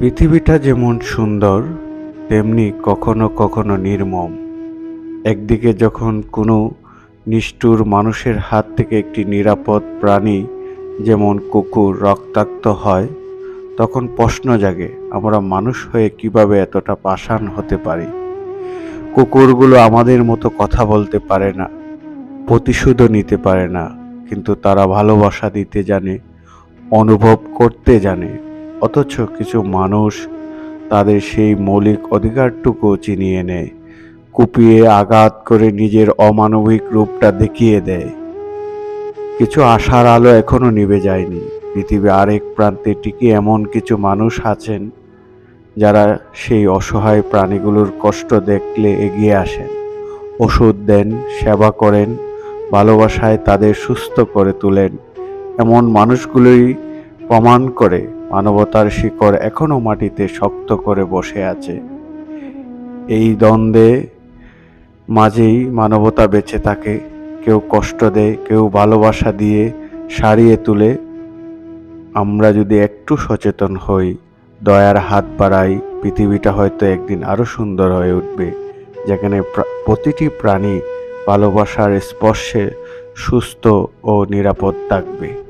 পৃথিবীটা যেমন সুন্দর, তেমনি কখনো কখনো নির্মম। একদিকে যখন কোনো নিষ্ঠুর মানুষের হাত থেকে একটি নিরাপদ প্রাণী, যেমন কুকুর, রক্তাক্ত হয়, তখন প্রশ্ন জাগে, আমরা মানুষ হয়ে কীভাবে এতটা পাষাণ হতে পারি? কুকুরগুলো আমাদের মতো কথা বলতে পারে না, প্রতিশোধও নিতে পারে না, কিন্তু তারা ভালোবাসা দিতে জানে, অনুভব করতে জানে। অথচ কিছু মানুষ তাদের সেই মৌলিক অধিকারটুকু চিনিয়ে নেয়, কুপিয়ে আঘাত করে নিজের অমানবিক রূপটা দেখিয়ে দেয়। কিছু আশার আলো এখনও নিভে যায়নি। পৃথিবীর আরেক প্রান্তে টিকে এমন কিছু মানুষ আছেন, যারা সেই অসহায় প্রাণীগুলোর কষ্ট দেখলে এগিয়ে আসেন, ওষুধ দেন, সেবা করেন, ভালোবাসায় তাদের সুস্থ করে তোলেন। এমন মানুষগুলোই প্রমাণ করে মানবতার শিকড় এখনও মাটিতে শক্ত করে বসে আছে। এই দ্বন্দ্বে মাঝেই মানবতা বেঁচে থাকে। কেউ কষ্ট দেয়, কেউ ভালোবাসা দিয়ে সারিয়ে তুলে। আমরা যদি একটু সচেতন হই, দয়ার হাত বাড়াই, পৃথিবীটা হয়তো একদিন আরও সুন্দর হয়ে উঠবে। যেখানে প্রা- প্রতিটি প্রাণী ভালোবাসার স্পর্শে সুস্থ ও নিরাপদ থাকবে।